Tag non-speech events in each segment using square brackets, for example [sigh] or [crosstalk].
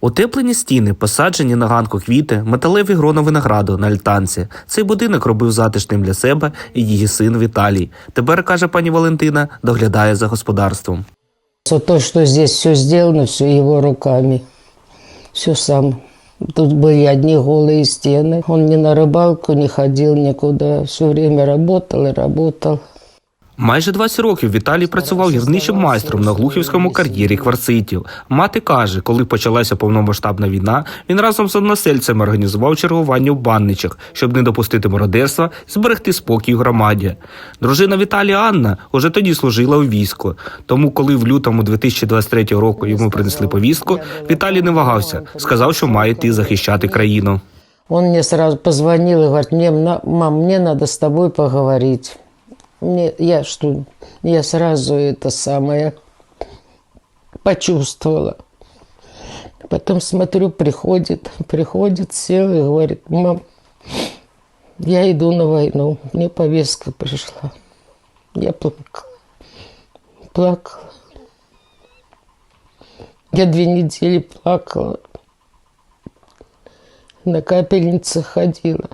Утеплені стіни, посаджені на ганку квіти, металеві грона винограду на альтанці. Цей будинок робив затишним для себе і її син Віталій. Тепер, каже пані Валентина, доглядає за господарством. Вот то, что здесь все сделано, все его руками. Все сам. Тут были одни голые стены. Он ни на рыбалку не ходил никуда. Все время работал и работал. Майже 20 років Віталій працював гірничим майстром на глухівському кар'єрі кварцитів. Мати каже, коли почалася повномасштабна війна, він разом з односельцями організував чергування в банничах, щоб не допустити мародерства зберегти спокій у громаді. Дружина Віталія Анна уже тоді служила у війську. Тому, коли в лютому 2023 року йому принесли повістку, Віталій не вагався, сказав, що має йти захищати країну. Он мне сразу позвонил и говорит, мам, мне надо с тобой поговорить. Мне, я что, я сразу это самое почувствовала. Потом смотрю, приходит, приходит, сел и говорит, мам, я иду на войну, мне повестка пришла. Я плакала, плакала. Я две недели плакала, на капельнице ходила.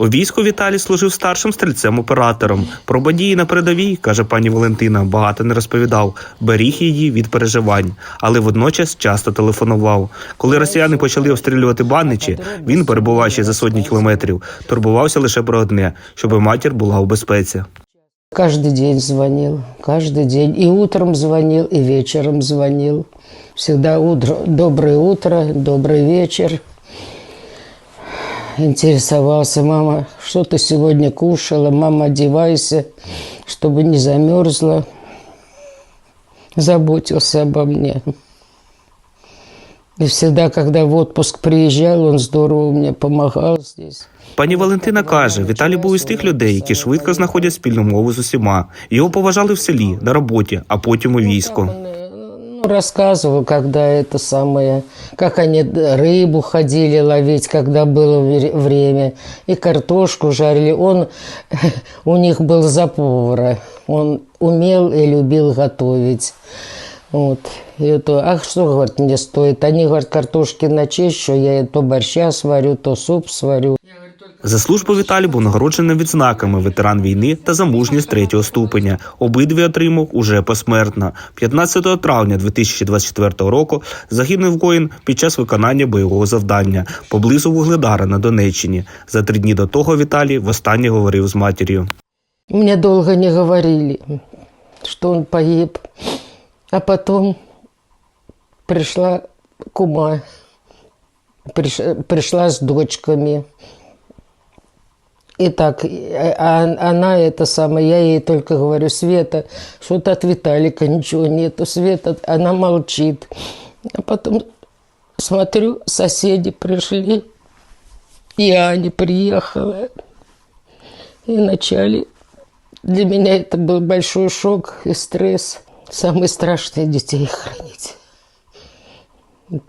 У війську Віталій служив старшим стрільцем-оператором. Про події на передовій, каже пані Валентина, багато не розповідав, беріг її від переживань, але водночас часто телефонував. Коли росіяни почали обстрілювати банничі, він, перебуваючи за сотні кілометрів, турбувався лише про одне, щоб матір була у безпеці. Каждый день звонил, каждый день. И утром звонил, и вечером звонил. Всегда утро, доброе утро, добрый вечер. Интересовался, мама, что ты сегодня кушала? Мама, одевайся, чтобы не замерзла. Заботился обо мне. И всегда, когда в отпуск приезжал, он здорово мне помогал здесь. Пані Валентина каже, Віталій був із тих людей, які швидко знаходять спільну мову з усіма. Його поважали в селі, на роботі, а потім у війську. Рассказывал, когда это самое, как они рыбу ходили ловить, когда было вре- время, и картошку жарили. Он, [laughs] у них был за повара, он умел и любил готовить. Вот. И это, ах, что, говорит, мне стоит? Они, говорят, картошки начищу, я то борща сварю, то суп сварю. За службу Віталій був нагороджений відзнаками ветеран війни та за мужність третього ступеня. Обидві отримав уже посмертно. 15 травня 2024 року загинув воїн під час виконання бойового завдання поблизу Вугледара на Донеччині. За три дні до того Віталій востаннє говорив з матір'ю. Мне долго не говорили, что он погиб. А потом пришла кума, пришла с дочками. И так, э, а она это самое, я ей только говорю, Света, что-то от Виталика ничего нету, Света, она молчит. А потом смотрю, соседи пришли, и Аня приехала. И вначале для меня это был большой шок и стресс. Самое страшное детей хранить.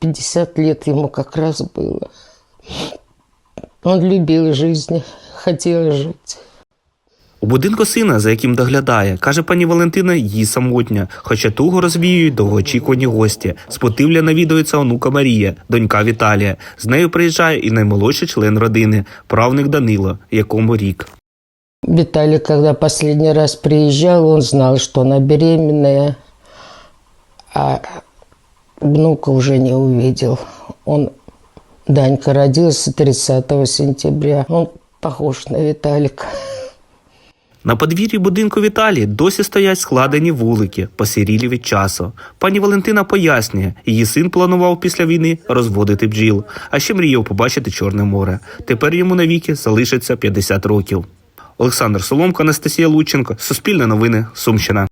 50 лет ему как раз было. Он любил жизнь, хотел жить. У будинку сина, за яким доглядає, каже пані Валентина, її самотня, хоча туго розвіюють довгоочікувані гості. З Потивля навідується онука Марія, донька Віталія. З нею приїжджає і наймолодший член родини, правник Данило, якому рік. Виталий, когда последний раз приезжал, он знал, что она беременная, а внука уже не увидел. Он, Данька, родился 30 сентября. Он похож на Віталіка. На подвір'ї будинку Віталії досі стоять складені вулики, посірілі від часу. Пані Валентина пояснює, її син планував після війни розводити бджіл, а ще мріяв побачити Чорне море. Тепер йому навіки залишиться 50 років. Олександр Соломко, Анастасія Лученко, Суспільне новини, Сумщина.